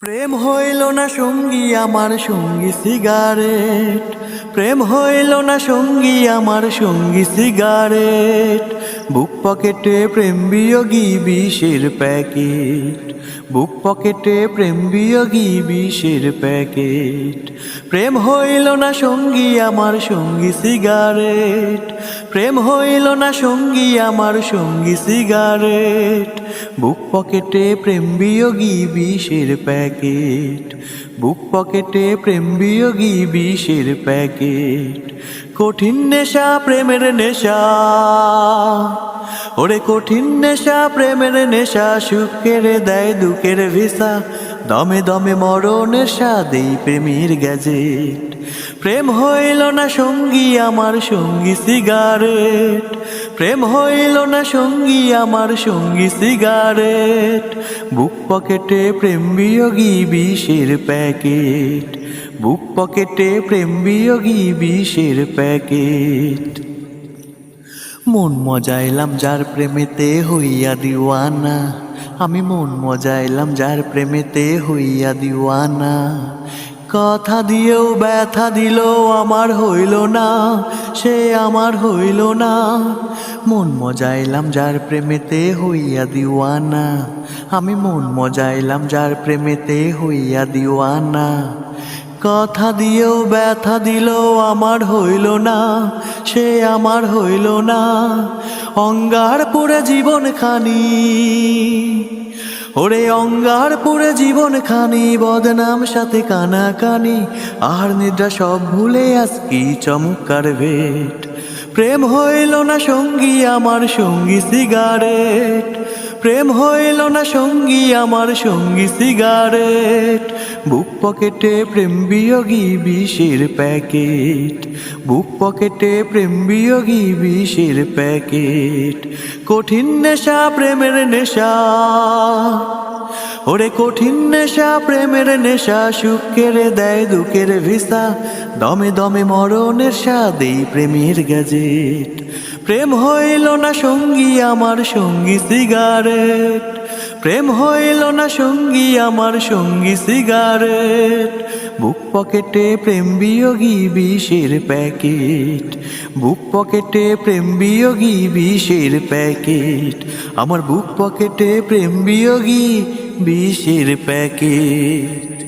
প্রেম হইল না সঙ্গী, আমার সঙ্গী সিগারেট। প্রেম হইল না সঙ্গী, আমার সঙ্গী সিগারেট। বুক পকেটে প্রেম বিয়োগী বিষের প্যাকেট। বুক পকেটে প্রেম বিয়োগী বিষের প্যাকেট। প্রেম হইল না সঙ্গী, আমার সঙ্গী সিগারেট। প্রেম হইল না সঙ্গী, আমার সঙ্গী সিগারেট। বুক পকেটে প্রেম বিয়োগী বিষের প্যাকেট। বুক পকেটে প্রেম বিয়োগী বিষের প্যাকেট। কঠিন নেশা, প্রেমের নেশা। ওরে কঠিন নেশা, প্রেমের নেশা, সুখের দেয় দুঃখের ভিসা। দমে দমে মরণের স্বাদেই প্রেমের গ্যাজেট। প্রেম হইল না সঙ্গী, আমার সঙ্গী সিগারেট। প্রেম হইল না সঙ্গী, আমার সঙ্গী সিগারেট। বুক পকেটে প্রেম বিয়োগী, বিষের প্যাকেট। বুক পকেটে প্রেম বিয়োগী, বিষের প্যাকেট। মন মজাইলাম যার প্রেমেতে হইয়া দিওয়ানা। আমি মন মজাইলাম যার প্রেমেতে হইয়া দিওয়ানা। কথা দিয়েও ব্যথা দিল আমার হইল না, সে আমার হইল না। মন মজাইলাম যার প্রেমেতে হইয়া দিওয়ানা। আমি মন মজাইলাম যার প্রেমেতে হইয়া দিওয়ানা। কথা দিয়েও ব্যথা দিল আমার হইল না, সে আমার হইল না। অঙ্গার পুরে জীবন খানি ওরে অঙ্গার পুরে জীবন খানি বদনাম সাথে কানা কানি আর নিদ্রা সব ভুলে আজ কি চমৎকার ভেট। প্রেম হইল না সঙ্গী, আমার সঙ্গী সিগারেট প্রেম হইল না সঙ্গী, আমার সঙ্গী সিগারেট বুক পকেটে প্রেম বিয়োগী বিষের প্যাকেট। বুক পকেটে প্রেম বিয়োগী বিষের প্যাকেট। কঠিন নেশা, প্রেমের নেশা। ওরে কঠিন নেশা, প্রেমের নেশা, সুখের দেয় দুঃখের ভিসা। দমে দমে মরণের স্বাদেই প্রেমের গ্যাজেট। প্রেম হইল না সঙ্গী, আমার সঙ্গী সিগারেট। প্রেম হইল না সঙ্গী, আমার সঙ্গী সিগারেট। বুক পকেটে প্রেম বিয়োগী, বিষের প্যাকেট। বুক পকেটে প্রেম বিয়োগী, বিষের প্যাকেট। আমার বুক পকেটে প্রেম বিয়োগী বিষের প্যাকেট।